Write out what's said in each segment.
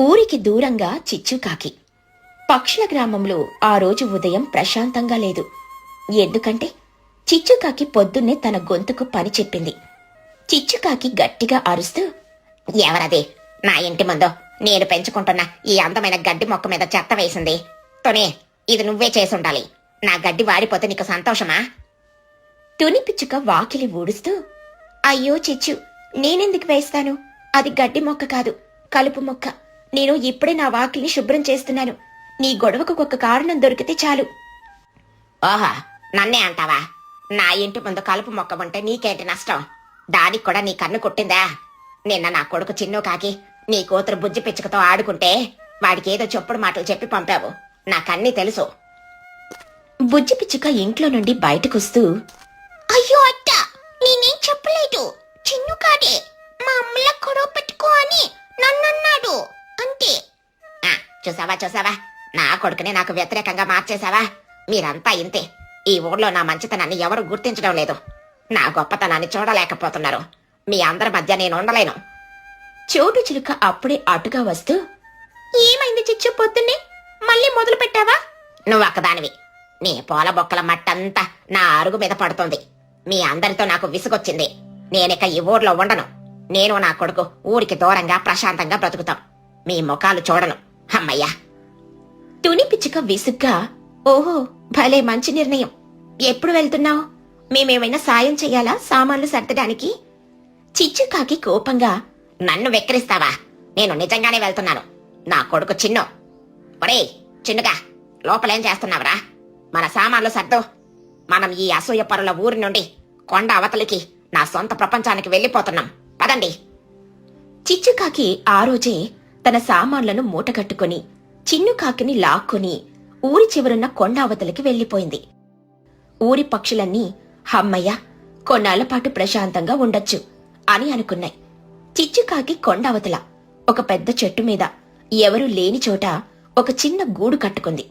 ఊరికి దూరంగా చిచ్చుకాకి. పక్షుల గ్రామంలో ఆ రోజు ఉదయం ప్రశాంతంగా లేదు. ఎందుకంటే చిచ్చుకాకి పొద్దున్నే తన గొంతుకు పని చెప్పింది. చిచ్చుకాకి గట్టిగా అరుస్తూ ఎవరదే నా ఇంటి ముందు నేను పెంచుకుంటున్న ఈ అందమైన గడ్డి మొక్క మీద చెత్త వేసింది. తుని ఇది నువ్వే చేసుండాలి. నా గడ్డి వాడిపోతే నీకు సంతోషమా? తుని పిచ్చుక వాకిలి ఊడుస్తూ అయ్యో చిచ్చు నేనెందుకు వేస్తాను? అది గడ్డి మొక్క కాదు కలుపు మొక్క. నేను ఇప్పుడే నా వాకిలిని శుభ్రం చేస్తున్నాను. నీ గొడవకు ఒక కారణం దొరికితే చాలు. ఓహా నన్నే అంటావా? నా ఇంటి ముందు కలుపు మొక్క ఉంటే నీకేంటి నష్టం? దానికి కూడా నీ కన్ను కుట్టిందా? నిన్న నా కొడుకు చిన్ను కాకి నీ కూతురు బుజ్జి పిచ్చుకతో ఆడుకుంటే వాడికి ఏదో చెప్పుడు మాటలు చెప్పి పంపావు. నాకన్నీ తెలుసు. బుజ్జి పిచ్చుక ఇంట్లో నుండి బయటకొస్తూ అయ్యో అత్త నేనేం చెప్పలేదు. చిన్ను కాడే మా అమ్మల గొడవ పెట్టుకో అని ఆ, చూసావా చూసావా? నా కొడుకునే నాకు వ్యతిరేకంగా మార్చేశావా? మీరంతా ఇంతే. ఈ ఊర్లో నా మంచితనాన్ని ఎవరు గుర్తించడం లేదు. నా గొప్పతనాన్ని చూడలేకపోతున్నారు. మీ అందరి మధ్య నేను ఉండలేను. చోటు చిలుక అప్పుడే అటుగా వస్తూ ఏమైంది చిచ్చు పొద్దున్నే? మళ్ళీ మొదలు పెట్టావా నువ్వు నీ పూల బొక్కల మట్టంతా నా అరుగు మీద పడుతోంది. మీ అందరితో నాకు విసుగొచ్చింది. నేనిక ఈ ఊర్లో ఉండను. నేను నా కొడుకు ఊరికి దూరంగా ప్రశాంతంగా బ్రతుకుతాం. మీ ముఖాలు చూడను. అమ్మయ్యా. తుని పిచ్చుక విసుగ్గా ఓహో భలే మంచి నిర్ణయం. ఎప్పుడు వెళ్తున్నావు? మేమేమైనా సాయం చెయ్యాలా? సామాన్లు సర్దడానికి? చిచ్చుకాకి కోపంగా నన్ను వెక్కిరిస్తావా? నేను నిజంగానే వెళ్తున్నాను. నా కొడుకు చిన్ను. ఒరే చిన్నుగా లోపలేం చేస్తున్నావురా? మన సామాన్లు సర్దు. మనం ఈ అసూయ పరుల ఊరి నుండి కొండ అవతలికి నా సొంత ప్రపంచానికి వెళ్ళిపోతున్నాం. పదండి. చిచ్చుకాకి ఆ రోజే తన సామాన్లను మూటగట్టుకుని చిన్నుకాకిని లాక్కొని ఊరి చివరున్న కొండ అవతలికి వెళ్ళిపోయింది ఊరి పక్షులన్నీ హమ్మయ్య కొన్నాళ్ళపాటు ప్రశాంతంగా ఉండొచ్చు అని అనుకున్నాయి. చిచ్చుకాకి కొండ అవతల ఒక పెద్ద చెట్టు మీద ఎవరూ లేని చోట ఒక చిన్న గూడు కట్టుకుంది.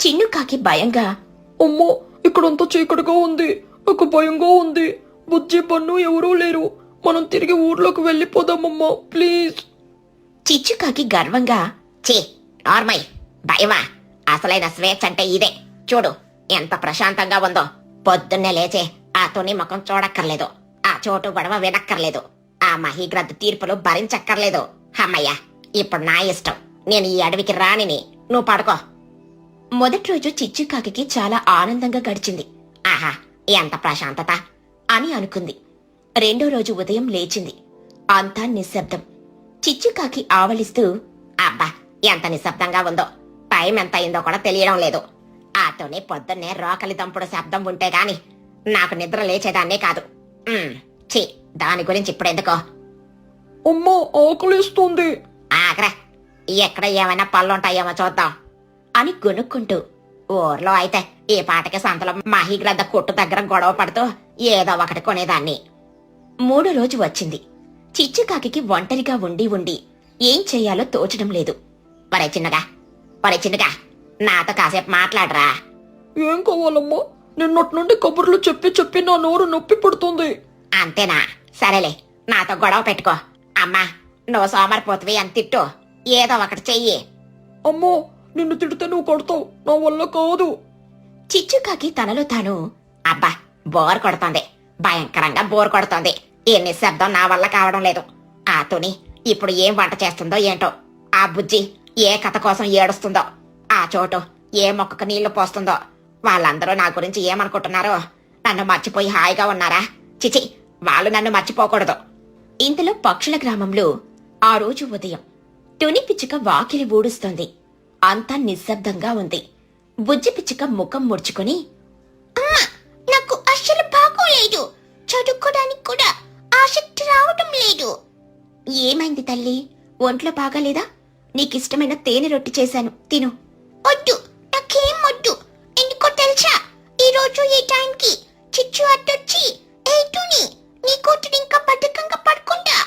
చిన్నుకాకి భయంగా అమ్మో ఇక్కడంతా చీకటిగా ఉంది ఒక భయంగా ఉంది. బుజ్జి పన్ను ఎవరూ లేరు. మనం తిరిగి ఊర్లోకి వెళ్ళిపోదామమ్మా ప్లీజ్. చిచ్చుకాకి గర్వంగా చీ నార్మై భయమా? అసలైన స్వేచ్ఛ అంటే ఇదే. చూడు ఎంత ప్రశాంతంగా ఉందో. పొద్దున్నే లేచే ఆ తుని ముఖం చూడక్కర్లేదు. ఆ చోటు గొడవ వినక్కర్లేదు. ఆ మహీగ్రద్ద తీర్పులు భరించక్కర్లేదు. అమ్మయ్యా ఇప్పుడు నా ఇష్టం. నేను ఈ అడవికి రానిని. నువ్వు పడుకో. మొదటి రోజు చిచ్చుకాకి చాలా ఆనందంగా గడిచింది. ఆహా ఎంత ప్రశాంతత అని అనుకుంది. రెండో రోజు ఉదయం లేచింది. అంతా నిశ్శబ్దం. చిచ్చుకాకి ఆవలిస్తూ అబ్బా ఎంత నిశ్శబ్దంగా ఉందో. టైం ఎంత అయిందో కూడా తెలియడం లేదు. ఆతోనే పొద్దున్నే రోకలి దంపుడు శబ్దం ఉంటే గాని నాకు నిద్ర లేచేదాన్నే కాదు. ఛీ దాని గురించి ఇప్పుడెందుకో అమ్మో ఆకలిస్తుంది. ఆగ్రా ఎక్కడ ఏమైనా పళ్ళుంటాయేమో చూద్దాం అని గొనుక్కుంటూ ఊర్లో అయితే ఈ పాటకి సంతలో మహిగ్రద్ద కొట్టు దగ్గర గొడవ పడుతూ ఏదో ఒకటి కొనేదాన్ని. మూడో రోజు వచ్చింది. చిచ్చుకాకి ఒంటరిగా ఉండి ఉండి ఏం చెయ్యాలో తోచడం లేదు. వరే చిన్నగా వరే చిన్నగా నాతో కాసేపు మాట్లాడరా. ఏం కావాలమ్మా? నిన్నటి నుండి కబుర్లు చెప్పి చెప్పి నా నోరు నొప్పి పడుతుంది. అంతేనా? సరేలే నాతో గొడవ పెట్టుకో. అమ్మా నువ్వు సోమరిపోతువి అని తిట్టు. ఏదో ఒకటి చెయ్యి. అమ్మో నిన్ను తిడితే నువ్వు కొడతావు. నా వల్ల కాదు. చిచ్చుకాకి తనలో తాను అబ్బా బోర్ కొడుతోంది. భయంకరంగా బోర్ కొడుతోంది. ఈ నిశ్శబ్దం నా వల్ల కావడం లేదు. ఆ తుని ఇప్పుడు ఏం వంట చేస్తుందో ఏంటో? ఆ బుజ్జి ఏ కథ కోసం ఏడుస్తుందో? ఆ చోటు ఏ మొక్కకు నీళ్ళు పోస్తుందో? వాళ్ళందరూ నా గురించి ఏమనుకుంటున్నారో? నన్ను మర్చిపోయి హాయిగా ఉన్నారా? చిచి వాళ్ళు నన్ను మర్చిపోకూడదు. ఇంతలో పక్షుల గ్రామంలో ఆ రోజు ఉదయం తుని పిచ్చుక వాకిలి ఊడుస్తోంది. అంతా నిశ్శబ్దంగా ఉంది. బుజ్జి పిచ్చుక ముఖం ముడుచుకుని అమ్మా నాకు అస్సలు బాగోలేదు చదువుకోడానికి కూడా ఆసక్తి రావటం లేదు. ఏమైంది తల్లి? ఒంట్లో బాగాలేదా? నీకిష్టమైన తేనె రొట్టి చేశాను. తిను. వద్దు. నాకేం వద్దు. ఎందుకో తెలుసా? ఈ రోజు ఈ టైంకి చిచ్చు అడ్డొచ్చి ఏటుని నీ కూతురు ఇంకా బద్ధకంగా పడుకుంటా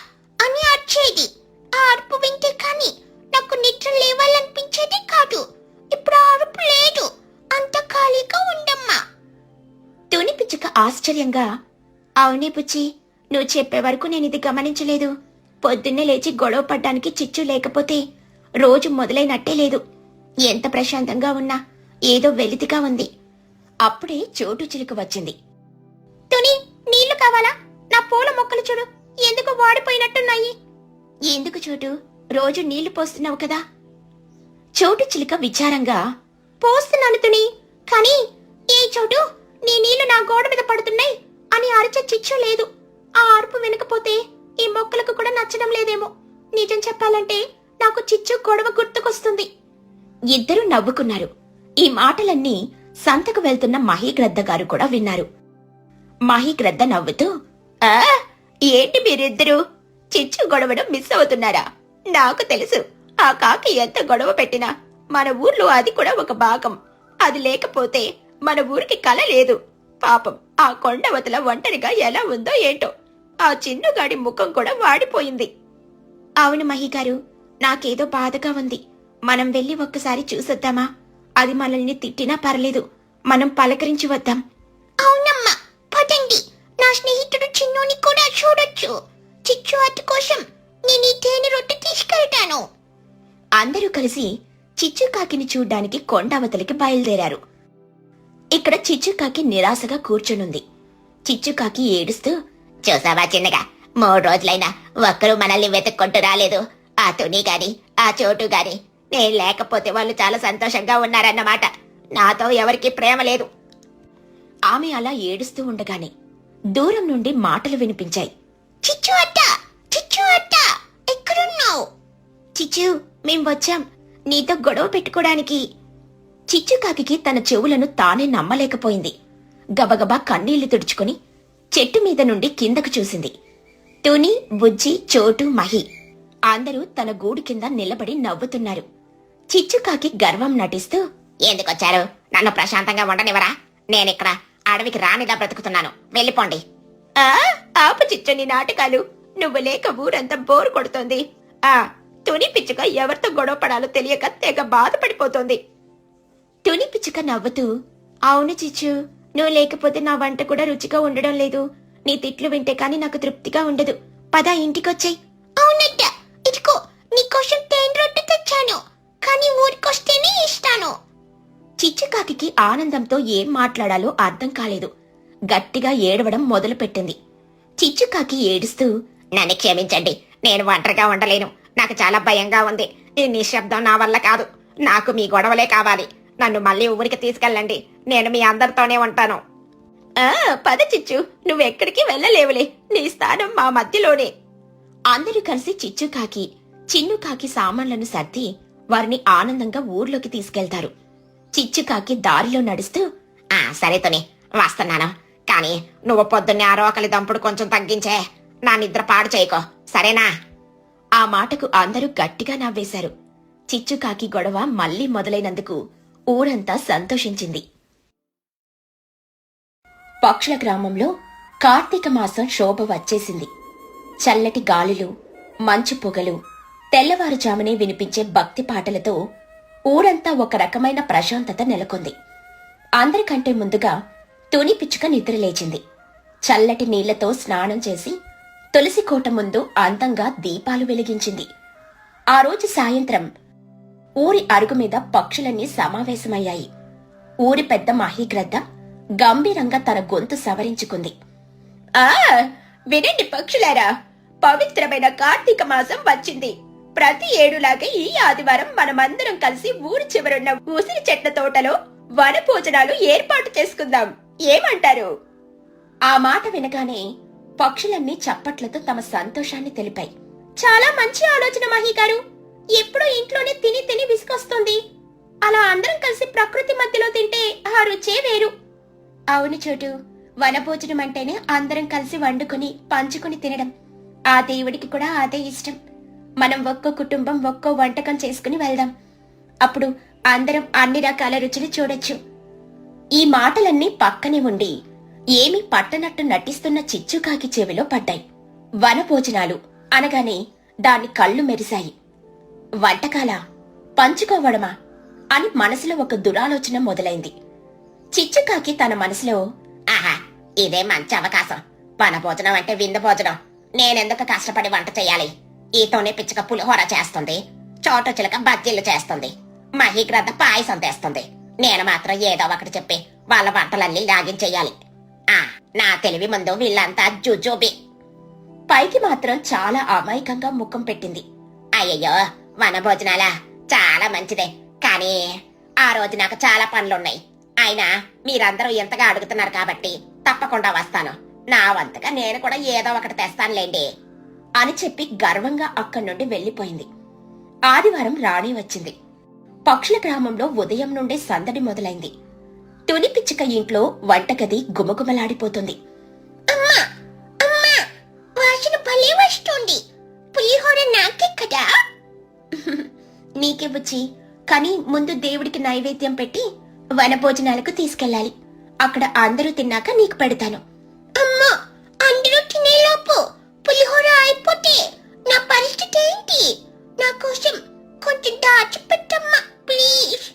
అని అర్చేది. ఆ అరుపు వింటే కానీ నాకు నిద్ర లేవాలనిపించేది కాదు. ఇప్పుడు ఆ అరుపు లేదు. అంత ఖాళీగా ఉండమ్మా. తుని పిచ్చుక ఆశ్చర్యంగా అవునే పుచ్చి నువ్వు చెప్పే వరకు నేను ఇది గమనించలేదు. పొద్దున్నే లేచి గొడవ పడ్డానికి చిచ్చు లేకపోతే రోజు మొదలైనట్టే లేదు. ఎంత ప్రశాంతంగా ఉన్నా ఏదో వెలితిగా ఉంది. అప్పుడే చోటు చిలుక వచ్చింది. తుని నీళ్ళు కావాలా? నా పూల మొక్కలు చూడు. ఎందుకు వాడిపోయినట్టున్నాయి? ఎందుకు చోటు? రోజు నీళ్ళు పోస్తున్నావు కదా. చోటు చిలుక విచారంగా పోస్తున్నాను తుని కానీ ఏ చోటు? నీ నీళ్ళు నా గోడ మీద పడుతున్నాయి అని అరచ చిచ్చు లేదు. ఆ అరుపు వినకపోతే ఈ మొక్కలకు కూడా నచ్చడం లేదేమో. నిజం చెప్పాలంటే నాకు చిచ్చు గొడవ గుర్తుకొస్తుంది. ఇద్దరూ నవ్వుకున్నారు. ఈ మాటలన్నీ సంతకు వెళ్తున్న మహీగ్రద్ద గారు కూడా విన్నారు. మహీగ్రద్ద నవ్వుతూ ఆ? ఏంటి మీరిద్దరూ? చిచ్చు గొడవడం మిస్ అవుతున్నారా? నాకు తెలుసు. ఆ కాకి ఎంత గొడవ పెట్టినా మన ఊర్లో అది కూడా ఒక భాగం. అది లేకపోతే మన ఊరికి కల లేదు. పాపం ఆ కొండవతల ఒంటరిగా ఎలా ఉందో ఏంటో. ఆ చిన్నుగాడి ముఖం కూడా వాడిపోయింది. అవును మహిగారు నాకేదో బాధగా ఉంది. మనం వెళ్ళి ఒక్కసారి చూసొద్దామా? అది మనల్ని తిట్టినా పర్లేదు. మనం పలకరించి వద్దాం. అవునమ్మా పదండి. నా స్నేహితుడు చిన్నోని కూడా చూడొచ్చు. చిచ్చు అటు కోసం నేను ఈ తేనె రొట్టె తీసుకెళ్తాను. అందరూ కలిసి చిచ్చుకాకిని చూడ్డానికి కొండవతలికి బయలుదేరారు. ఇక్కడ చిచ్చుకాకి నిరాశగా కూర్చునుంది. చిచ్చుకాకి ఏడుస్తూ చూసావా చిన్నగా? మూడు రోజులైనా ఒక్కరూ మనల్ని వెతుక్కుంటూ రాలేదు. ఆ తుని గాని ఆ చోటు గాని. నేను లేకపోతే వాళ్ళు చాలా సంతోషంగా ఉన్నారన్నమాట. నాతో ఎవరికి ప్రేమ లేదు. ఆమె అలా ఏడుస్తూ ఉండగానే దూరం నుండి మాటలు వినిపించాయి. చిచ్చు అట్టా చిచ్చు అట్టా ఎక్కడున్నావు? చిచ్చు మేం వచ్చాం. నీతో గొడవ పెట్టుకోవడానికి చిచ్చుకాకి తన చెవులను తానే నమ్మలేకపోయింది. గబగబా కన్నీళ్ళు తుడుచుకుని చెట్టు మీద నుండి కిందకు చూసింది. తుని బుజ్జి చోటు మహి. అందరూ తన గూడు కింద నిలబడి నవ్వుతున్నారు. చిచ్చుకాకి గర్వం నటిస్తూ ఎందుకొచ్చారు? నన్ను ప్రశాంతంగా ఉండనివరా నేనిక్కడ అడవికి రానిలా బ్రతుకుతున్నాను. వెళ్ళిపోండి. ఆ? ఆపు చిచ్చని నాటకాలు. నువ్వు లేక ఊరంతా బోరు కొడుతోంది. ఆ తుని పిచ్చుక ఎవరితో గొడవ పడాలో తెలియక తెగ బాధపడిపోతోంది. తుని పిచ్చుక నవ్వుతూ అవును చిచ్చు. నువ్వు లేకపోతే నా వంట కూడా రుచిగా ఉండడం లేదు. నీ తిట్లు వింటే కాని నాకు తృప్తిగా ఉండదు. పద ఇంటికొచ్చాయి. అవునట్ట ఇదిగో నీకోసం తేనె రొట్టె తెచ్చాను. కానీ ఊరికొస్తేనే ఇస్తాను. చిచ్చుకాకి ఆనందంతో ఏం మాట్లాడాలో అర్థం కాలేదు. గట్టిగా ఏడవడం మొదలుపెట్టింది. చిచ్చుకాకి ఏడుస్తూ నన్ను క్షమించండి నేను ఒంటరిగా ఉండలేను. నాకు చాలా భయంగా ఉంది. ఈ నిశ్శబ్దం నా వల్ల కాదు. నాకు మీ గొడవలే కావాలి. నన్ను మళ్ళీ ఊరికి తీసుకెళ్ళండి. నేను మీ అందరితోనే ఉంటాను. ఆ పద చిచ్చు. నువ్వెక్కడికి వెళ్ళలేవులే. నీ స్థానం మా మధ్యలోనే. అందరూ కలిసి చిచ్చుకాకి చిన్నుకాకి సామాన్లను సర్ది వారిని ఆనందంగా ఊర్లోకి తీసుకెళ్తారు. చిచ్చుకాకి దారిలో నడుస్తూ ఆ సరే తొని వస్తున్నాను. కానీ నువ్వు పొద్దున్నే ఆరోకలి దంపుడు కొంచెం తగ్గించే. నా నిద్ర పాడు చేయకో. సరేనా? ఆ మాటకు అందరూ గట్టిగా నవ్వేశారు. చిచ్చుకాకి గొడవ మళ్ళీ మొదలైనందుకు ఊరంతా సంతోషించింది. పక్షుల గ్రామంలో కార్తీక మాసం శోభ వచ్చేసింది. చల్లటి గాలులు మంచు పొగలు తెల్లవారుజామునే వినిపించే భక్తి పాటలతో ఊరంతా ఒక రకమైన ప్రశాంతత నెలకొంది. అందరికంటే ముందుగా తుని పిచ్చుక నిద్రలేచింది చల్లటి నీళ్ళతో స్నానం చేసి తులసి కోట ముందు అందంగా దీపాలు వెలిగించింది. ఆ రోజు సాయంత్రం ఊరి అరుగు మీద పక్షులన్నీ సమావేశమయ్యాయి. ఊరి పెద్ద మహీగ్రద్ద గంభీరంగా తన గొంతు సవరించుకుంది. ఆ వినండి పక్షులారా పవిత్రమైన కార్తీక మాసం వచ్చింది. ప్రతి ఏడులాగే ఈ ఆదివారం మనమందరం కలిసి ఊరి చివరున్న ఉసిరి చెట్ల తోటలో వన భోజనాలు ఏర్పాటు చేసుకుందాం. ఏమంటారు? ఆ మాట వినగానే పక్షులన్నీ చప్పట్లతో తమ సంతోషాన్ని తెలిపాయి. చాలా మంచి ఆలోచన మహి గారు ఎప్పుడూ ఇంట్లోనే తిని తిని విసుకొస్తుంది అలా అందరం కలిసి ప్రకృతి మధ్యలో తింటే ఆ రుచే వేరు. అవును చోటు. వనభోజనం అంటేనే అందరం కలిసి వండుకొని పంచుకొని తినడం. ఆ దేవుడికి కూడా అదే ఇష్టం. మనం ఒక్కో కుటుంబం ఒక్కో వంటకం చేసుకుని వెళ్దాం. అప్పుడు అందరం అన్ని రకాల రుచులు చూడొచ్చు. ఈ మాటలన్నీ పక్కనే ఉండి ఏమీ పట్టనట్టు నటిస్తున్న చిచ్చుకాకి చెవిలో పడ్డాయి. వనభోజనాలు అనగానే దాని కళ్ళు మెరిశాయి. వంటకాలా పంచుకోవడమా అని మనసులో ఒక దురాలోచన మొదలైంది. చిచ్చుకాకి తన మనసులో ఆహా ఇదే మంచి అవకాశం. వన భోజనం అంటే విందు భోజనం. నేనెందుకు కష్టపడి వంట చేయాలి? ఈతోనే పిచ్చుక పులిహోర చేస్తుంది. చోట చిలక బజ్జీలు చేస్తుంది. మహీగ్రద్ద పాయసం తెస్తుంది. నేను మాత్రం ఏదో ఒకటి చెప్పి వాళ్ళ వంటలన్నీ లాగించేయాలి ఆ నా తెలివి ముందు వీళ్ళంతా జుజుబి. పైకి మాత్రం చాలా అమాయకంగా ముఖం పెట్టింది. అయ్యయ్యో వన భోజనాలా చాలా మంచిదే. కానీ ఆ రోజు నాకు చాలా పనులున్నాయి. అయినా మీరందరూ ఎంతగా అడుగుతున్నారు కాబట్టి తప్పకుండా వస్తాను. నా వంతుగా నేను కూడా ఏదో ఒకటి తెస్తానులేండి అని చెప్పి గర్వంగా అక్కడి నుండి వెళ్ళిపోయింది ఆదివారం రాణి వచ్చింది. పక్షుల గ్రామంలో ఉదయం నుండే సందడి మొదలైంది. తుని పిచ్చుక ఇంట్లో వంటగది గుమగుమలాడిపోతుంది. అమ్మా! అమ్మా! వాసన భలే వస్తుంది. పులిహోర నాకే నీకే బుచ్చి కానీ ముందు దేవుడికి నైవేద్యం పెట్టి వనభోజనాలకు తీసుకెళ్ళాలి. అక్కడ అందరూ తిన్నాక నీకు పెడతాను. అమ్మా అందరూ తినేలోపు పులిహోర అయిపోతే నా పరిస్థితి ఏంటి? నా కోసం కొంచెం దాచిపెట్టమ్మా ప్లీజ్.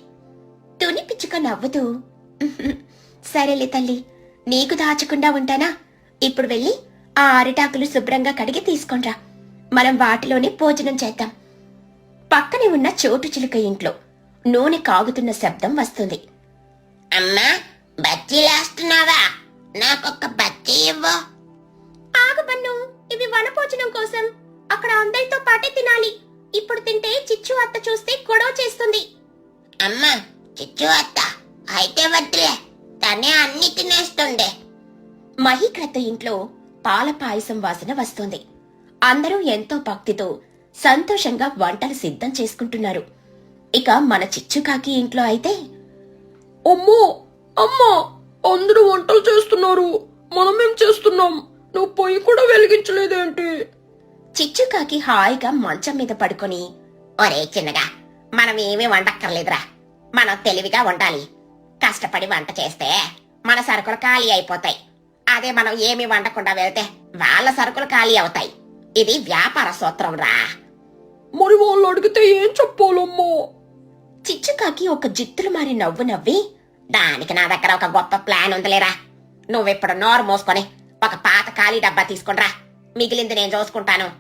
తుని పిచ్చుక నవ్వుతూ సరేలే తల్లి నీకు దాచకుండా ఉంటానా? ఇప్పుడు వెళ్ళి ఆ అరిటాకులు శుభ్రంగా కడిగి తీసుకొనిరా. మనం వాటిలోనే భోజనం చేద్దాం. పక్కనే ఉన్న చోటు చిలుక ఇంట్లో నూనె కాగుతున్న శబ్దం వస్తుంది. అమ్మా బజ్జీలేస్తున్నావా నాకొక్క బజ్జీ ఇవ్వు. ఆగు బన్ను ఇవి వనభోజనం కోసం. అక్కడ అందరితో పాటే తినాలి. ఇప్పుడు తింటే చిచ్చు అత్త చూస్తే గొడవ చేస్తుంది. అమ్మా చిచ్చు అత్త అయితే వద్దులే. తనే అన్ని తినేస్తుండే. మహిక్రత ఇంట్లో పాల పాయసం వాసన వస్తుంది. అందరూ ఎంతో భక్తితో సంతోషంగా వంటలు సిద్ధం చేసుకుంటున్నారు. ఇక మన చిచ్చుకాకి ఇంట్లో అయితే అమ్మో అమ్మా అందరూ వంటలు చేస్తున్నారు. మనమేం చేస్తున్నాం? నువ్వు పొయ్యి కూడా వెలిగించలేదేంటి? చిచ్చుకాకి హాయిగా మంచం మీద పడుకొని ఒరే చిన్నగా మనం ఏమీ వండక్కర్లేదురా. మనం తెలివిగా వండాలి. కష్టపడి వంట చేస్తే మన సరుకులు ఖాళీ అయిపోతాయి. అదే మనం ఏమీ వండకుండా వెళ్తే వాళ్ళ సరుకులు ఖాళీ అవుతాయి. ఇది వ్యాపార సూత్రం రా. మరి వాళ్ళు అడిగితే ఏం చెప్పాలమ్మా? చిచ్చుకాకి ఒక జిత్తులు మారి నవ్వు నవ్వి దానికి నా దగ్గర ఒక గొప్ప ప్లాన్ ఉందిలేరా. నువ్విప్పుడు నోరు మోసుకొని ఒక పాత ఖాళీ డబ్బా తీసుకునిరా మిగిలింది నేను చూసుకుంటాను.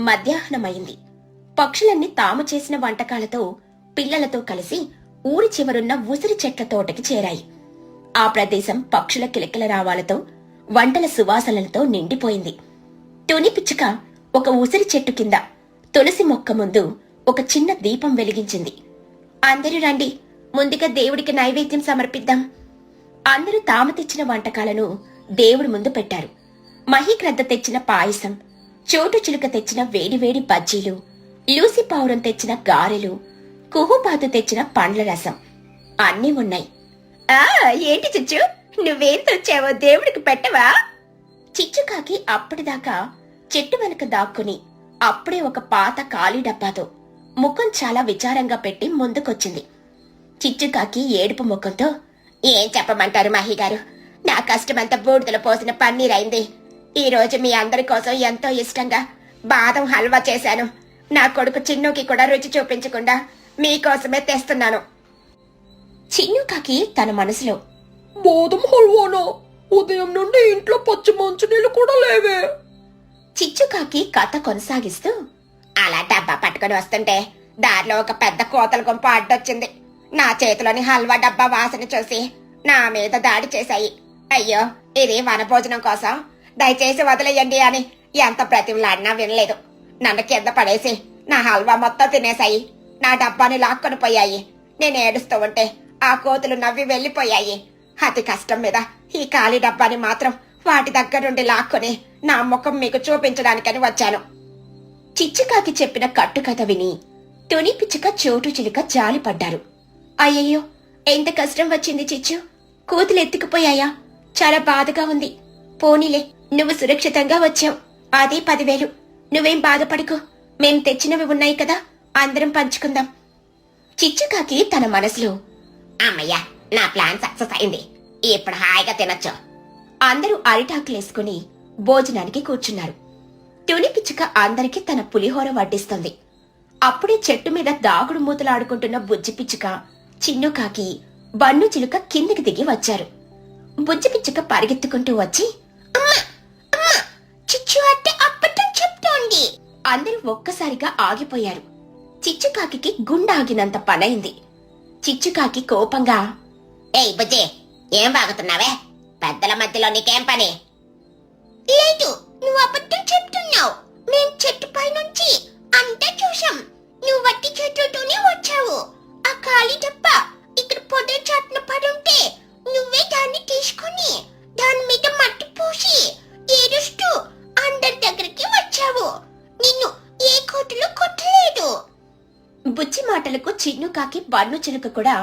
మధ్యాహ్నమైంది పక్షులన్నీ తాము చేసిన వంటకాలతో పిల్లలతో కలిసి ఊరి చివరున్న ఉసిరి చెట్ల తోటకి చేరాయి. ఆ ప్రదేశం పక్షుల కిలకిల రావాలతో వంటల సువాసనలతో నిండిపోయింది. తుని పిచ్చుక ఒక ఉసిరి చెట్టు కింద తులసి మొక్క ముందు ఒక చిన్న దీపం వెలిగించింది. అందరూ రండి ముందుగా దేవుడికి నైవేద్యం సమర్పిద్దాం. అందరూ తాము తెచ్చిన వంటకాలను దేవుడి ముందు పెట్టారు. మహీగ్రద్ద తెచ్చిన పాయసం చోటు చిలుక తెచ్చిన వేడివేడి బజ్జీలు లూసి పావురం తెచ్చిన గారెలు కుహుపాతు తెచ్చిన పండ్ల రసం. అన్నీ ఉన్నాయి. ఆ ఏంటి చిచ్చు? నువ్వేం తెచ్చావో దేవుడికి పెట్టవా? చిచ్చుకాకి అప్పటిదాకా చెట్టు వెనుక దాక్కుని అప్పుడే ఒక పాత ఖాళీ డబ్బాతో ముఖం చాలా విచారంగా పెట్టి ముందుకొచ్చింది. చిచ్చుకాకి ఏడుపు ముఖంతో ఏం చెప్పమంటారు మహి గారు? నా కష్టమంతా బూడిదలో పోసిన పన్నీర్ అయింది. ఈ రోజు మీ అందరి కోసం ఎంతో ఇష్టంగా బాదం హల్వా చేశాను. నా కొడుకు చిన్నుకి కూడా రుచి చూపించకుండా మీకోసమే తెస్తున్నాను. చిన్నుకాకి తన మనసులో బాదం హల్వానా? ఉదయం నుండి ఇంట్లో పచ్చి మంచినీళ్ళు కూడా లేవే. చిచ్చుకాకి కథ కొనసాగిస్తూ అలా డబ్బా పట్టుకొని వస్తుంటే దారిలో ఒక పెద్ద కోతల గుంపు అడ్డొచ్చింది. నా చేతిలోని హల్వా డబ్బా వాసన చూసి నా మీద దాడి చేశాయి. అయ్యో ఇది వనభోజనం కోసం. దయచేసి వదిలేయండి అని ఎంత ప్రతిమలాడినా వినలేదు. నన్ను కింద పడేసి నా హల్వా మొత్తం తినేశాయి. నా డబ్బాని లాక్కొని పోయాయి. నేను ఏడుస్తూ ఉంటే ఆ కోతులు నవ్వి వెళ్ళిపోయాయి. అతి కష్టం మీద ఈ ఖాళీ డబ్బాని మాత్రం వాటి దగ్గరుండి లాక్కొని నా ముఖం మీకు చూపించడానికని వచ్చాను. చిచ్చుకాకి చెప్పిన కట్టుకథ విని తుని పిచ్చుక చోటు చిలుక జాలిపడ్డారు అయ్యయ్యో ఎంత కష్టం వచ్చింది చిచ్చు. కూతులు ఎత్తుకుపోయాయా? చాలా బాధగా ఉంది. పోనీలే నువ్వు సురక్షితంగా వచ్చావు. అదే పదివేలు. నువ్వేం బాధపడుకు. మేం తెచ్చినవి ఉన్నాయి కదా అందరం పంచుకుందాం. చిచ్చుకాకి తన మనసులో అమ్మయ్యా నా ప్లాన్ సక్సెస్ అయింది. ఇప్పుడు హాయిగా తినొచ్చు. అందరూ అరిటాకులేసుకుని భోజనానికి కూర్చున్నారు. తుని పిచ్చుక అందరికీ తన పులిహోర వడ్డిస్తుంది. అప్పుడే చెట్టు మీద దాగుడు మూతలాడుకుంటున్న బుజ్జి పిచ్చుక చిన్ను కాకి బన్ను చిలుక కిందికి దిగి వచ్చారు. బుజ్జి పిచ్చుక పరిగెత్తుకుంటూ వచ్చి చిచ్చు చెప్తోంది. అందరూ ఒక్కసారిగా ఆగిపోయారు. చిచ్చుకాకి గుండాగినంత పనైంది. చిచ్చుకాకి కోపంగా ఏయ్ బుజ్జి ఏం బాగుతున్నావే? పెద్దల మధ్యలో నీకేం పని? లేదు నువ్వు అబద్ధం చెప్తున్నావు. మేం చెట్టుపై నుంచి అంతా చూసాం నువ్వు వట్టి చేతులతోనే వచ్చావు. ఆ ఖాళీ డబ్బ ఇక్కడ పొద చాటున పడుంటే నువ్వే దాన్ని తీసుకొని దాని మీద మట్టి పూసి ఏడుస్తూ అందరి దగ్గరికి వచ్చావు. నిన్ను ఏ కోటిలో కొట్టలేదు. బుజ్జి మాటలకు చిన్నుకాకి బన్ను చిలుక కూడా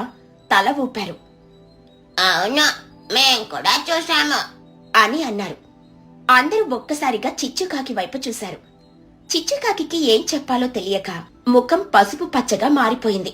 తల ఊపారు. అవును మేం కూడా చూసాము అని అన్నారు. అందరూ ఒక్కసారిగా చిచ్చుకాకి వైపు చూశారు. చిచ్చుకాకి ఏం చెప్పాలో తెలియక ముఖం పసుపు పచ్చగా మారిపోయింది.